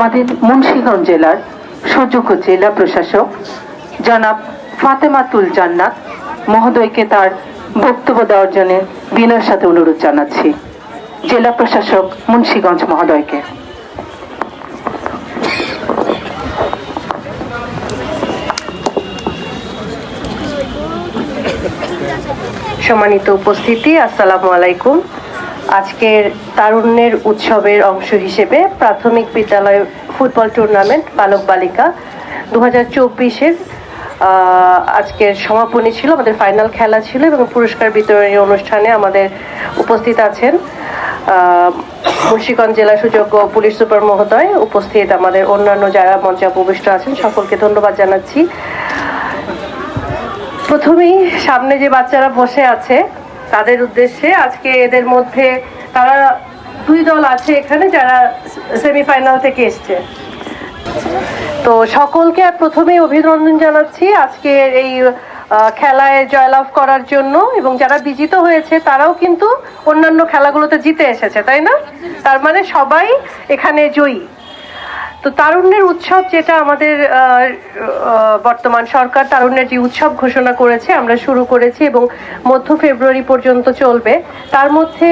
আমাদের মুন্সিগঞ্জ জেলার সুযোগ্য জেলা প্রশাসক জনাব ফাতেমাতুল জান্নাত মহোদয়কে তার বক্তব্য দেওয়ার জন্য বিনয়ের সাথে অনুরোধ জানাচ্ছি। জেলা প্রশাসক মুন্সিগঞ্জ মহোদয়কে। সম্মানিত উপস্থিতি, আসসালামু আলাইকুম। আজকের তারুণ্যের উৎসবের অংশ হিসেবে প্রাথমিক বিদ্যালয় ফুটবল টুর্নামেন্ট বালক বালিকা দু হাজার চব্বিশের আজকের সমাপনী ছিল, আমাদের ফাইনাল খেলা ছিল এবং পুরস্কার বিতরণী অনুষ্ঠানে আমাদের উপস্থিত আছেন মুন্সিগঞ্জ জেলা সুযোগ্য পুলিশ সুপার মহোদয় উপস্থিত আমাদের অন্যান্য যারা মঞ্চে উপবিষ্ট আছেন, সকলকে ধন্যবাদ জানাচ্ছি। প্রথমেই সামনে যে বাচ্চারা বসে আছে তাদের উদ্দেশ্যে আজকে এদের মধ্যে তারা দুই দল আছে এখানে যারা সেমিফাইনাল থেকে এসছে। তো সকলকে প্রথমেই অভিনন্দন জানাচ্ছি আজকের এই খেলায় জয়লাভ করার জন্য এবং যারা বিজিত হয়েছে তারাও কিন্তু অন্যান্য খেলাগুলোতে জিতে এসেছে, তাই না? তার মানে সবাই এখানে জয়ী। তো তারুণ্যের উৎসব যেটা আমাদের বর্তমান সরকার তারুণ্যের যে উৎসব ঘোষণা করেছে, আমরা শুরু করেছি এবং মধ্য ফেব্রুয়ারি পর্যন্ত চলবে। তার মধ্যে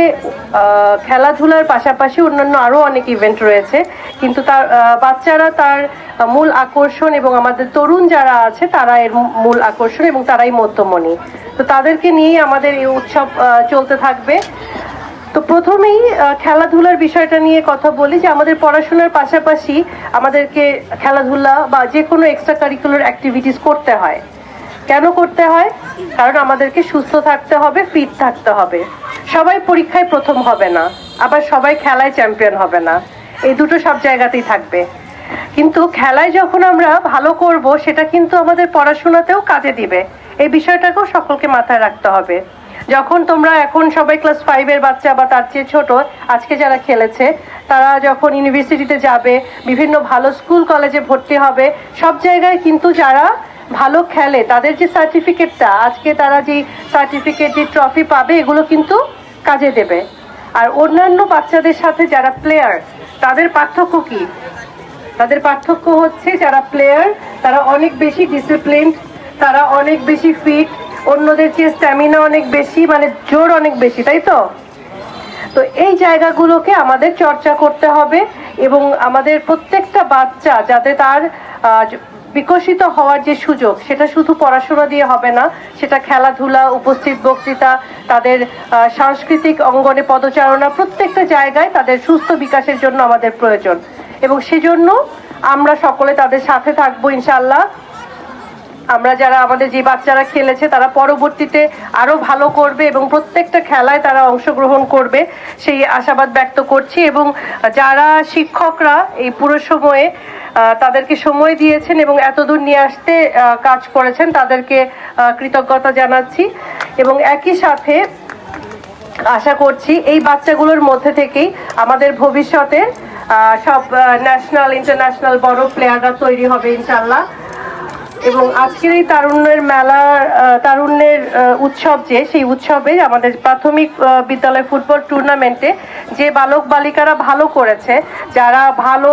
খেলাধুলার পাশাপাশি অন্যান্য আরও অনেক ইভেন্ট রয়েছে। কিন্তু তার বাচ্চারা তার মূল আকর্ষণ এবং আমাদের তরুণ যারা আছে তারা এর মূল আকর্ষণ এবং তারাই মধ্যমণি। তো তাদেরকে নিয়েই আমাদের এই উৎসব চলতে থাকবে। তো প্রথমেই খেলাধুলার বিষয়টা নিয়ে কথা বলি যে আমাদের পড়াশোনার পাশাপাশি আমাদেরকে খেলাধুলা বা যে কোনো এক্সট্রা কারিকুলার অ্যাক্টিভিটিস করতে হয়। কেন করতে হয়? কারণ আমাদেরকে সুস্থ থাকতে হবে ফিট থাকতে হবে। সবাই পরীক্ষায় প্রথম হবে না, আবার সবাই খেলায় চ্যাম্পিয়ন হবে না। এই দুটো সব জায়গাতেই থাকবে। কিন্তু খেলায় যখন আমরা ভালো করব, সেটা কিন্তু আমাদের পড়াশোনাতেও কাজে দিবে। এই বিষয়টাকেও সকলকে মাথায় রাখতে হবে। যখন তোমরা এখন সবাই ক্লাস ফাইভের বাচ্চা বা তার চেয়ে ছোট, আজকে যারা খেলেছে, তারা যখন ইউনিভার্সিটিতে যাবে, বিভিন্ন ভালো স্কুল কলেজে ভর্তি হবে, সব জায়গায় কিন্তু যারা ভালো খেলে, তাদের যে সার্টিফিকেটটা আজকে তারা যে সার্টিফিকেট যে ট্রফি পাবে, এগুলো কিন্তু কাজে দেবে। আর অন্যান্য বাচ্চাদের সাথে যারা প্লেয়ার তাদের পার্থক্য কি? তাদের পার্থক্য হচ্ছে যারা প্লেয়ার তারা অনেক বেশি ডিসিপ্লিন তারা অনেক বেশি ফিট অন্যদের চেয়ে স্ট্যামিনা অনেক বেশি মানে জোর অনেক বেশি, তাই তো? তো এই জায়গাগুলোকে আমাদের চর্চা করতে হবে এবং আমাদের প্রত্যেকটা বাচ্চা যাতে তার বিকশিত হওয়ার যে সুযোগ, সেটা শুধু পড়াশোনা দিয়ে হবে না, সেটা খেলাধুলা, উপস্থিত বক্তৃতা, তাদের সাংস্কৃতিক অঙ্গনে পদচারণা, প্রত্যেকটা জায়গায় তাদের সুস্থ বিকাশের জন্য আমাদের প্রয়োজন। এবং সেজন্য আমরা সকলে তাদের সাথে থাকব ইনশাল্লাহ আমরা যারা আমাদের যে বাচ্চারা খেলেছে, তারা পরবর্তীতে আরও ভালো করবে এবং প্রত্যেকটা খেলায় তারা অংশগ্রহণ করবে, সেই আশাবাদ ব্যক্ত করছি এবং যারা শিক্ষকরা এই পুরো সময়ে তাদেরকে সময় দিয়েছেন এবং এতদূর নিয়ে আসতে কাজ করেছেন, তাদেরকে কৃতজ্ঞতা জানাচ্ছি এবং একই সাথে আশা করছি এই বাচ্চাগুলোর মধ্যে থেকেই আমাদের ভবিষ্যতে সব ন্যাশনাল ইন্টারন্যাশনাল বড় প্লেয়াররা তৈরি হবে ইনশাল্লাহ এবং আজকের এই তারুণ্যের মেলা তারুণ্যের উৎসব যে, সেই উৎসবে আমাদের প্রাথমিক বিদ্যালয় ফুটবল টুর্নামেন্টে যে বালক বালিকারা ভালো করেছে, যারা ভালো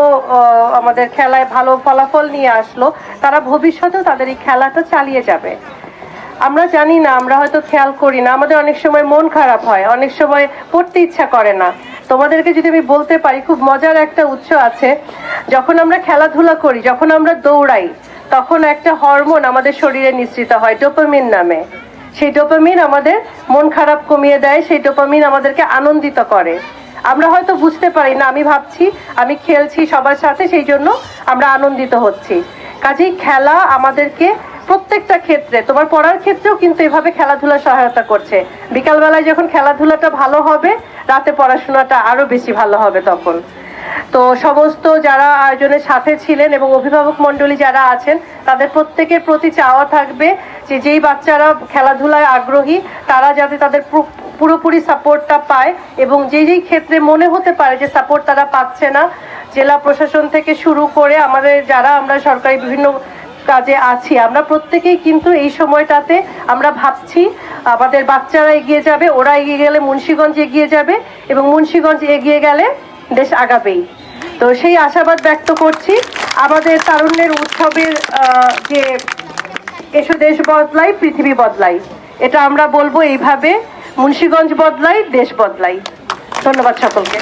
আমাদের খেলায় ভালো ফলাফল নিয়ে আসলো, তারা ভবিষ্যতেও তাদের এই খেলাটা চালিয়ে যাবে। আমরা জানি না, আমরা হয়তো খেয়াল করি না, আমাদের অনেক সময় মন খারাপ হয়, অনেক সময় পড়তে ইচ্ছা করে না। তোমাদেরকে যদি আমি বলতে পারি, খুব মজার একটা উৎস আছে, যখন আমরা খেলাধুলা করি, যখন আমরা দৌড়াই তখন একটা হরমোন আমাদের শরীরে নিঃসৃত হয়, ডোপামিন নামে। সেই ডোপামিন আমাদের মন খারাপ কমিয়ে দেয়, সেই ডোপামিন আমাদেরকে আনন্দিত করে। আমরা হয়তো বুঝতে পারি না, আমি ভাবছি, আমি খেলছি সবার সাথে, সেই জন্য আমরা আনন্দিত হচ্ছি। কাজেই খেলা আমাদেরকে প্রত্যেকটা ক্ষেত্রে, তোমার পড়ার ক্ষেত্রেও কিন্তু এভাবে খেলাধুলা সহায়তা করছে। বিকালবেলায় যখন খেলাধুলাটা ভালো হবে, রাতে পড়াশোনাটা আরও বেশি ভালো হবে তখন। তো সমস্ত যারা আয়োজনের সাথে ছিলেন এবং অভিভাবক মণ্ডলী যারা আছেন, তাদের প্রত্যেকের প্রতি চাওয়া থাকবে যে যেই বাচ্চারা খেলাধুলায় আগ্রহী, তারা যাতে তাদের পুরোপুরি সাপোর্টটা পায় এবং যেই যেই ক্ষেত্রে মনে হতে পারে যে সাপোর্ট তারা পাচ্ছে না, জেলা প্রশাসন থেকে শুরু করে আমাদের যারা আমরা সরকারি বিভিন্ন কাজে আছি, আমরা প্রত্যেকেই কিন্তু এই সময়টাতে আমরা ভাবছি আমাদের বাচ্চারা এগিয়ে যাবে, ওরা এগিয়ে গেলে মুন্সিগঞ্জ এগিয়ে যাবে এবং মুন্সিগঞ্জ এগিয়ে গেলে দেশ আগাবেই। তো সেই আশাবাদ ব্যক্ত করছি। আমাদের তারুণ্যের উৎসবের যে এসো দেশ বদলাই, পৃথিবী বদলাই। এটা আমরা বলব এইভাবে, মুন্সিগঞ্জ বদলাই, দেশ বদলাই। ধন্যবাদ সকলকে।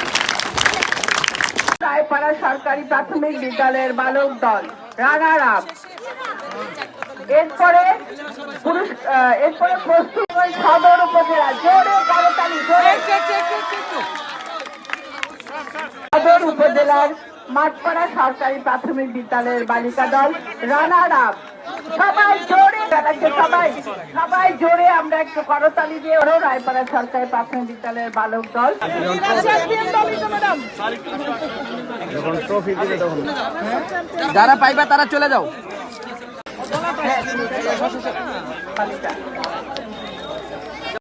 রায়পাড়া সরকারি প্রাথমিক বিদ্যালয়ের বালক দল রানার আপ এরপরে পুরুষ এরপরে হয়ে সদর উপজেলা, জোরে সদর উপজেলার মাঠপাড়া সরকারি প্রাথমিক বিদ্যালয়ের বালিকা দল রানার আপ। সবাই জোরে বেড়াচ্ছে সবাই সবাই জোরে আমরা একটু করতালি দিয়ে ওরও রায়পাড়া সরকারি প্রাথমিক বিদ্যালয়ের বালক দল। যারা পাইবা তারা চলে যাও।